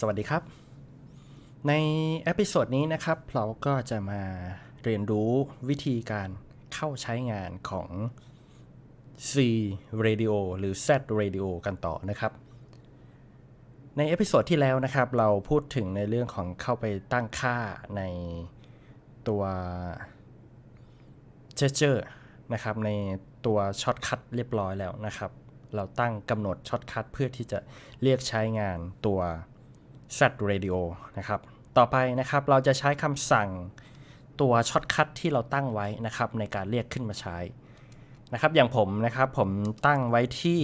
สวัสดีครับ ในเอพิโซดนี้นะครับ เราก็จะมาเรียนรู้วิธีการเข้าใช้งานของ C Radio หรือ Z Radio กันต่อนะครับ ในเอพิโซดที่แล้วนะครับ เราพูดถึงในเรื่องของเข้าไปตั้งค่าในตัว gesture นะครับ ในตัวช็อตคัทเรียบร้อยแล้วนะครับ เราตั้งกำหนดช็อตคัทเพื่อที่จะเรียกใช้งานตัว Z Radio นะครับ ต่อไปนะครับเราจะใช้คำสั่งตัวช็อตคัทที่เราตั้งไว้นะครับในการเรียกขึ้นมาใช้นะครับ อย่างผมนะครับผมตั้งไว้ที่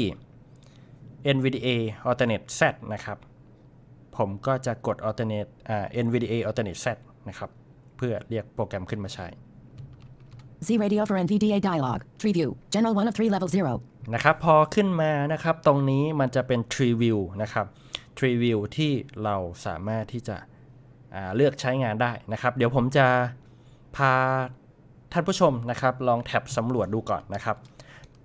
NVDA alternate Z นะครับ ผมก็จะกด alternate อ่า NVDA alternate Z นะครับ เพื่อเรียกโปรแกรมขึ้นมาใช้ Z radio for NVDA dialog. Tree view. General 1 of 3 level 0. นะครับ พอขึ้นมานะครับ ตรงนี้มันจะเป็น Tree View นะครับ Tree View ที่เราสามารถที่จะอ่าเลือกใช้งานได้นะครับ เดี๋ยวผมจะพาท่านผู้ชมนะครับลองแท็บสำรวจดูก่อนนะครับ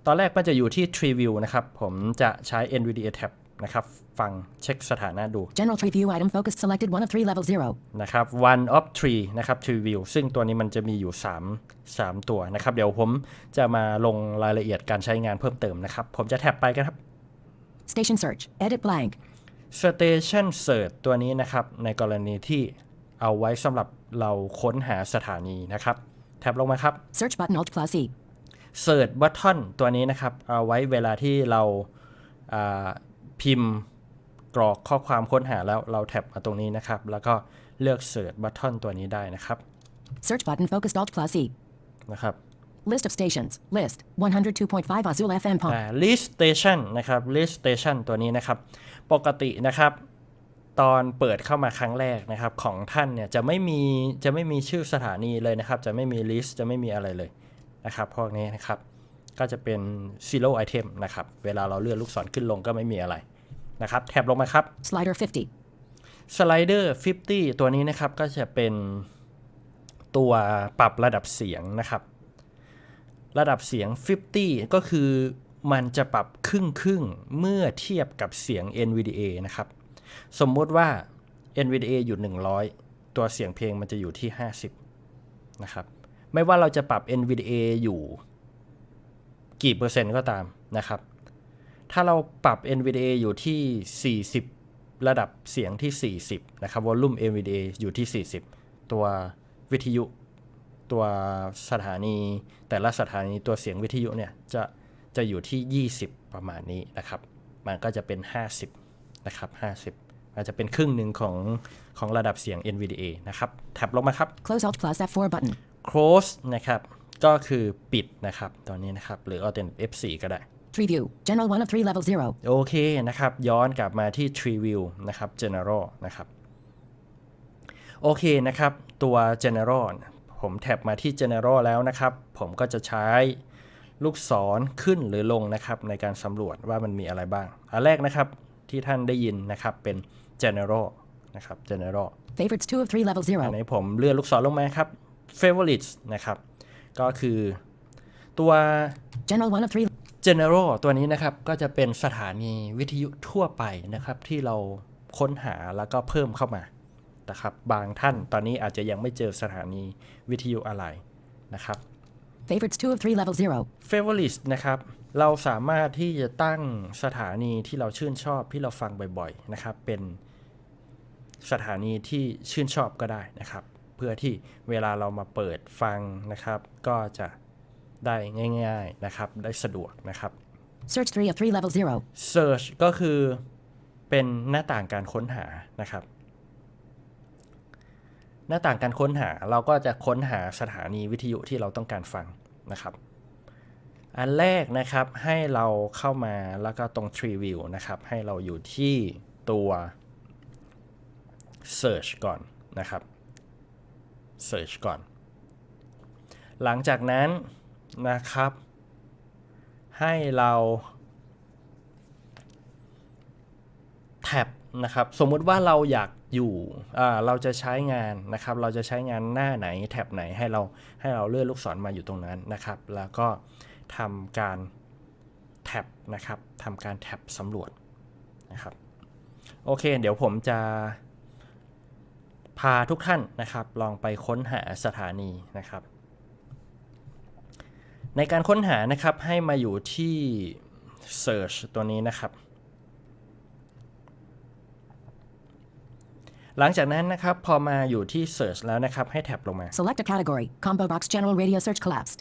ตอนแรกมันจะอยู่ที่ Tree View นะครับ ผมจะใช้ NVDA Tab นะครับ ฟังเช็คสถานะดู General tree view item focus selected 1 of 3 level 0. นะครับ one of three นะครับ tree view ซึ่งตัวนี้มันจะมีอยู่ 3 3 ตัวนะครับ เดี๋ยวผมจะมาลงรายละเอียดการใช้งานเพิ่มเติมนะครับ ผมจะแท็บไปกันครับ Station search. Edit blank. Station Search ตัวนี้นะครับ ในกรณีที่เอาไว้สำหรับเราค้นหาสถานีนะครับ แท็บลงมาครับ Search button Alt plus E. Search Button ตัวนี้นะครับ เอาไว้เวลาที่เราอ่าพิมพ์กรอกข้อความค้นหาแล้วเราแท็บมาตรงนี้นะครับ แล้วก็เลือก Search Button ตัวนี้ได้นะครับ Search button focused Alt plus E. นะครับ List of stations. List. 102.5 Azul FM pump. อ่า list station นะครับ list station ตัวนี้นะครับ ปกตินะครับ ตอนเปิดเข้ามาครั้งแรกนะครับ ของท่านเนี่ยจะไม่มีจะไม่มีชื่อสถานีเลยนะครับ จะไม่มี list จะไม่มีอะไรเลยนะครับพวกนี้นะครับ ก็จะเป็น zero item นะครับ เวลาเราเลื่อนลูกศรขึ้นลงก็ไม่มีอะไรนะครับแท็บลงมาครับ Slider 50. slider 50 ตัวนี้นะครับก็จะเป็นตัวปรับระดับเสียงนะครับ ระดับเสียง 50 ก็คือมันจะปรับครึ่งครึ่งเมื่อเทียบกับเสียง NVDA นะครับ สมมติว่า NVDA อยู่ 100 ตัวเสียงเพลงมันจะอยู่ที่ 50 นะครับ ไม่ว่าเราจะปรับ NVDA อยู่กี่เปอร์เซ็นต์ก็ตามนะครับ ถ้าเราปรับ NVDA อยู่ที่ 40 ระดับเสียงที่ 40 นะครับวอลลุ่ม NVDA อยู่ที่ 40 ตัววิทยุ ตัวสถานี แต่ละสถานีตัวเสียงวิทยุเนี่ยจะจะอยู่ที่ 20 ประมาณนี้นะครับ มันก็จะเป็น 50 นะครับ 50อาจจะเป็นครึ่งหนึ่งของของระดับเสียง NVDA นะครับแท็บลงมาครับ Close Alt plus F4 button. close นะครับก็คือปิดนะครับตอนนี้นะครับ หรือ alternate F4 ก็ได้ Tree view. General 1 of 3 level 0. โอเคนะครับ ย้อนกลับมาที่ Tree View นะครับ General นะครับ โอเคนะครับ ตัว General ผมแท็บมาที่ General แล้วนะครับ ผมก็จะใช้ลูกศรขึ้นหรือลงนะครับในการสำรวจว่ามันมีอะไรบ้าง อันแรกนะครับที่ท่านได้ยินนะครับเป็น General นะครับ General Favorites 2 of 3 level อัน 0. นี้ผมเลื่อนลูกศรลงมาครับ Favorites นะครับ ก็คือตัว General 1 of 3. General ตัวนี้นะครับก็จะเป็นสถานีวิทยุทั่วไปนะครับที่เราค้นหาแล้วก็เพิ่มเข้ามา นะครับ บางท่านตอนนี้อาจจะยังไม่เจอสถานีวิทยุอะไรนะครับ Favorites 2 of 3 level 0. Favorites นะครับ เราสามารถที่จะตั้งสถานีที่เราชื่นชอบที่เราฟังบ่อยๆนะครับ เป็นสถานีที่ชื่นชอบก็ได้นะครับ เพื่อที่เวลาเรามาเปิดฟังนะครับ ก็จะได้ง่าย ๆนะครับ ได้สะดวกนะครับ Search 3 of 3 level 0. Search ก็คือเป็นหน้าต่างการค้นหานะครับ หน้าต่างการค้นหาเราก็จะค้นหาสถานีวิทยุที่เราต้องการฟังนะครับ อันแรกนะครับให้เราเข้ามาแล้วก็ตรง Tree View นะครับให้เราอยู่ที่ตัว Search ก่อนนะครับ Search ก่อน หลังจากนั้นนะครับ ให้เราแท็บนะครับสมมุติว่าเราอยาก อยู่เราจะใช้งานนะครับ เราจะใช้งานหน้าไหนแท็บไหนให้เราให้เราเลื่อนลูกศรมาอยู่ตรงนั้นนะครับ แล้วก็ทำการแท็บนะครับทำการแท็บสำรวจนะครับ โอเค เดี๋ยวผมจะพาทุกท่านนะครับ ลองไปค้นหาสถานีนะครับ ในการค้นหานะครับให้มาอยู่ที่ search ตัวนี้นะครับ หลังจากนั้นนะครับ พอมาอยู่ที่ search แล้วนะครับ ให้แท็บลงมา Select a category. Combo box general radio search collapsed.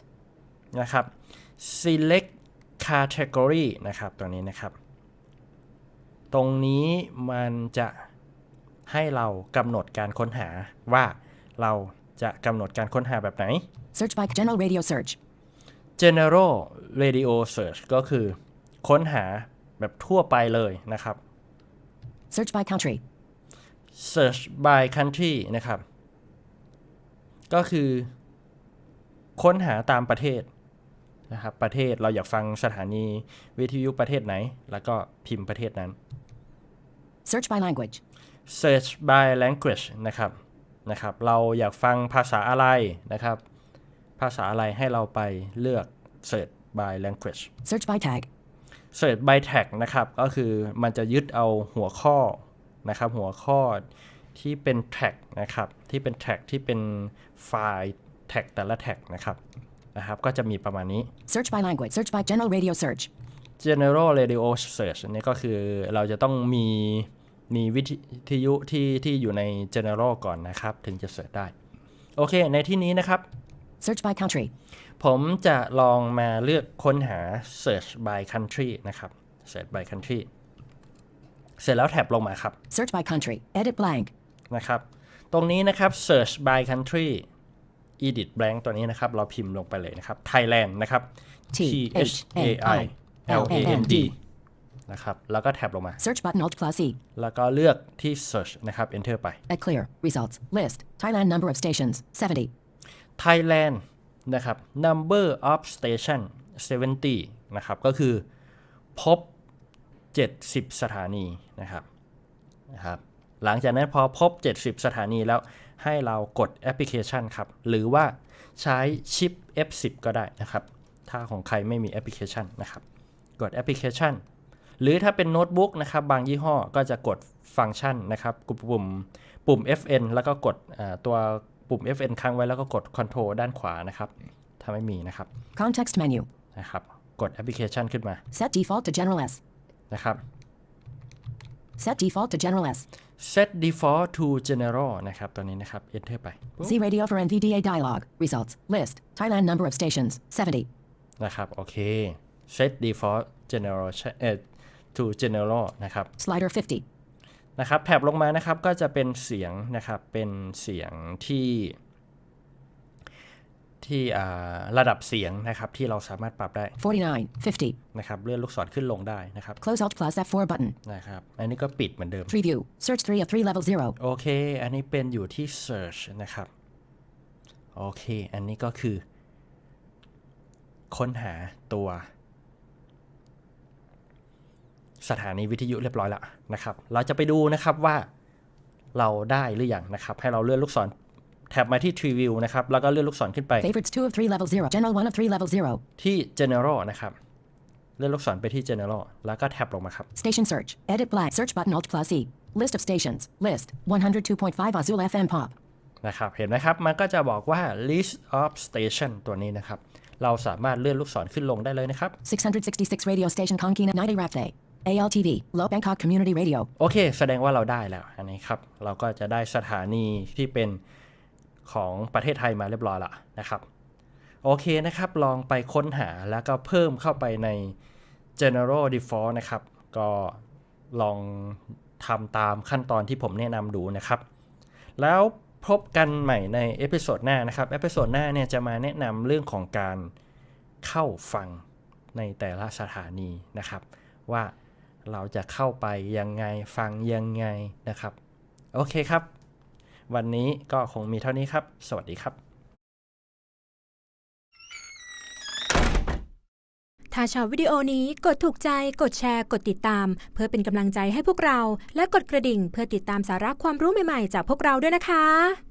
นะครับ select category นะครับตัวนี้นะครับ ตรงนี้มันจะให้เรากำหนดการค้นหาว่าเราจะกำหนดการค้นหาแบบไหน Search by general radio search. general radio search ก็คือค้นหาแบบทั่วไปเลยนะครับ Search by country. Search by country นะครับ ก็คือค้นหาตามประเทศนะครับ ประเทศเราอยากฟังสถานีวิทยุประเทศไหน แล้วก็พิมพ์ประเทศนั้น Search by language. search by language นะครับนะครับ เราอยากฟังภาษาอะไรนะครับ ภาษาอะไรให้เราไปเลือก search by language Search by tag. search by tag นะครับ ก็คือมันจะยึดเอาหัวข้อ นะครับหัวข้อที่เป็น tag นะครับที่เป็น tag ที่เป็นไฟล์ tag แต่ละ tag นะครับนะครับก็จะมีประมาณนี้ Search by language. Search by general radio search. general radio search อันนี้ก็คือเราจะต้องมีมีวิทยุที่ที่อยู่ใน general ก่อนนะครับ ถึงจะเสิร์ชได้ โอเค ในที่นี้นะครับ Search by country. ผมจะลองมาเลือกค้นหา search by country นะครับ search by country เสร็จแล้วแท็บลงมาครับ Search by country. Edit blank. นะครับ ตรงนี้นะครับ search by country edit blank ตัวนี้นะครับ เราพิมพ์ลงไปเลยนะครับ Thailand นะครับ T H A I L A N D นะครับ แล้วก็แท็บลงมา Search button Alt plus E. แล้วก็เลือกที่ search นะครับ enter ไป At clear. Results. List. Thailand number of stations. 70. Thailand นะครับ number of station 70 นะครับ ก็คือพบ 70 สถานีนะครับนะครับ หลังจากนั้นพอพบ 70 สถานีแล้วให้เรากดแอปพลิเคชันครับ หรือว่าใช้ชิป F10 ก็ได้นะครับ ถ้าของใครไม่มีแอปพลิเคชันนะครับ กดแอปพลิเคชัน หรือถ้าเป็นโน้ตบุ๊กนะครับ บางยี่ห้อก็จะกดฟังก์ชันนะครับกดปุ่มปุ่ม FN แล้วก็กดอ่าตัวปุ่ม FN ค้างไว้แล้วก็กด Control ด้านขวานะครับถ้าไม่มีนะครับ Context menu. นะครับ กดแอปพลิเคชันขึ้นมา Set default to general S. นะครับ Set default to general S. set default to general นะครับตัวนี้นะครับ enter ไป Z radio for NVDA dialog. Results. List. Thailand number of stations. 70. นะครับโอเค set default general เอ่อ to general นะครับ Slider 50. นะครับแท็บลงมานะครับก็จะเป็นเสียงนะครับเป็นเสียงที่ ที่อ่าระดับเสียงนะครับที่เราสามารถปรับได้ 49. 50. นะครับเลื่อนลูกศรขึ้นลงได้นะครับ Close Alt plus F4 button. นะครับ อันนี้ก็ปิดเหมือนเดิม Tree view. Search 3 of 3 level 0. โอเค อันนี้เป็นอยู่ที่ search นะครับ โอเค อันนี้ก็คือ ค้นหาตัว สถานีวิทยุเรียบร้อยแล้วนะครับ เราจะไปดูนะครับว่าเราได้หรือยังนะครับ ให้เราเลื่อนลูกศร แท็บมาที่ Tree View นะครับ แล้วก็เลื่อนลูกศรขึ้นไป Favorites 2 of 3 level 0. General 1 of 3 level 0. ที่ General นะครับ เลื่อนลูกศรไปที่ General แล้วก็แท็บลงมาครับ Station search. Edit blank. Search button Alt plus E. List of stations. List. 102.5 Azul FM Pop. นะครับ เห็นไหมครับ มันก็จะบอกว่า list of station ตัวนี้นะครับ เราสามารถเลื่อนลูกศรขึ้นลงได้เลยนะครับ 666 radio station Konkina 90 Rapte. ALTV. Low Bangkok Community Radio. โอเค แสดงว่าเราได้แล้วอันนี้ครับ เราก็จะได้สถานีที่เป็น ของประเทศไทยมาเรียบร้อยแล้วนะครับ โอเคนะครับ ลองไปค้นหาแล้วก็เพิ่มเข้าไปใน general default นะครับ ก็ลองทำตามขั้นตอนที่ผมแนะนำดูนะครับ แล้วพบกันใหม่ในเอพิโซดหน้านะครับ เอพิโซดหน้าเนี่ยจะมาแนะนำเรื่องของการเข้าฟังในแต่ละสถานีนะครับ ว่าเราจะเข้าไปยังไงฟังยังไงนะครับ โอเคครับ วันนี้ก็คงมีเท่านี้ครับ สวัสดีครับ ถ้าชอบวิดีโอนี้กดถูกใจ กดแชร์ กดติดตาม เพื่อเป็นกำลังใจให้พวกเรา และกดกระดิ่งเพื่อติดตามสาระความรู้ใหม่ๆ จากพวกเราด้วยนะคะ